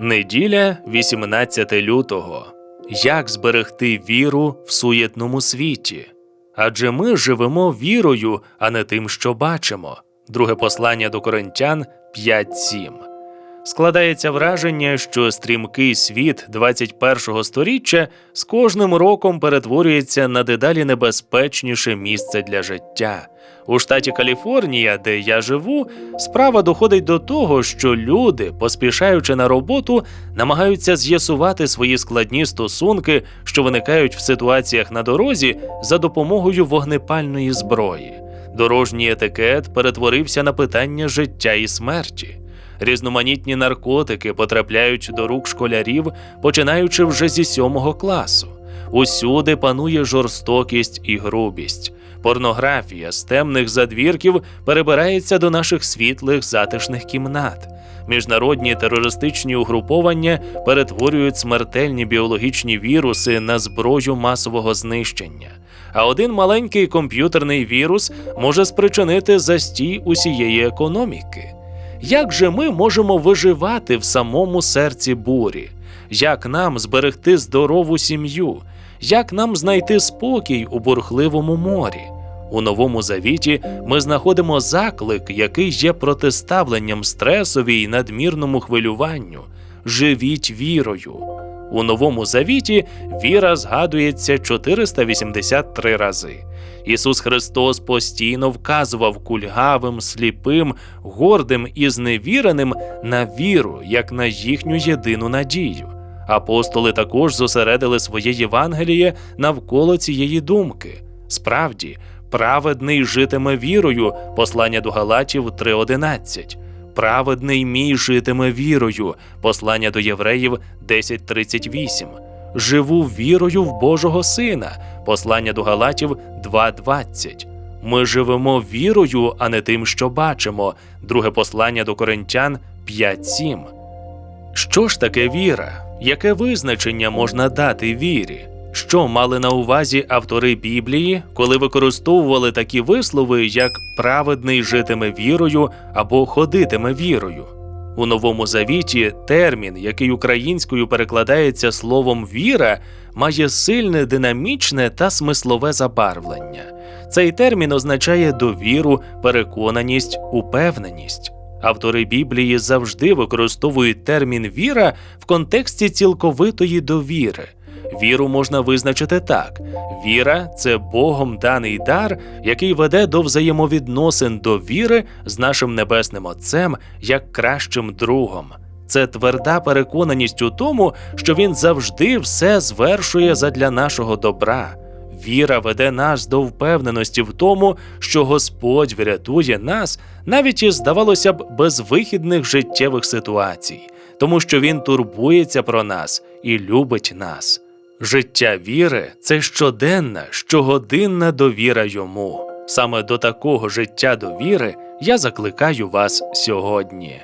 Неділя, 18 лютого. Як зберегти віру в суєтному світі? Адже ми живемо вірою, а не тим, що бачимо. Друге послання до Коринтян 5.7. Складається враження, що стрімкий світ 21-го сторіччя з кожним роком перетворюється на дедалі небезпечніше місце для життя. У штаті Каліфорнія, де я живу, справа доходить до того, що люди, поспішаючи на роботу, намагаються з'ясувати свої складні стосунки, що виникають в ситуаціях на дорозі, за допомогою вогнепальної зброї. Дорожній етикет перетворився на питання життя і смерті. Різноманітні наркотики потрапляють до рук школярів, починаючи вже зі сьомого класу. Усюди панує жорстокість і грубість. Порнографія з темних задвірків перебирається до наших світлих затишних кімнат. Міжнародні терористичні угруповання перетворюють смертельні біологічні віруси на зброю масового знищення. А один маленький комп'ютерний вірус може спричинити застій усієї економіки. Як же ми можемо виживати в самому серці бурі? Як нам зберегти здорову сім'ю? Як нам знайти спокій у бурхливому морі? У новому завіті ми знаходимо заклик, який є протиставленням стресові й надмірному хвилюванню. Живіть вірою. У новому завіті віра згадується 483 рази. Ісус Христос постійно вказував кульгавим, сліпим, гордим і зневіреним на віру, як на їхню єдину надію. Апостоли також зосередили своє Євангеліє навколо цієї думки. Справді, праведний житиме вірою, послання до Галатів 3.11. Праведний мій житиме вірою, послання до євреїв 10.38. Живу вірою в Божого Сина, послання до Галатів 2.20. Ми живемо вірою, а не тим, що бачимо. Друге послання до Коринтян 5.7. Що ж таке віра? Яке визначення можна дати вірі? Що мали на увазі автори Біблії, коли використовували такі вислови, як праведний житиме вірою або ходитиме вірою? У новому завіті термін, який українською перекладається словом віра, має сильне динамічне та смислове забарвлення. Цей термін означає довіру, переконаність, упевненість. Автори Біблії завжди використовують термін віра в контексті цілковитої довіри. Віру можна визначити так: віра це Богом даний дар, який веде до взаємовідносин довіри з нашим небесним Отцем як кращим другом. Це тверда переконаність у тому, що він завжди все звершує задля нашого добра. Віра веде нас до впевненості в тому, що Господь врятує нас навіть із, здавалося б, безвихідних життєвих ситуацій, тому що Він турбується про нас і любить нас. Життя віри це щоденна, щогодинна довіра йому. Саме до такого життя довіри я закликаю вас сьогодні.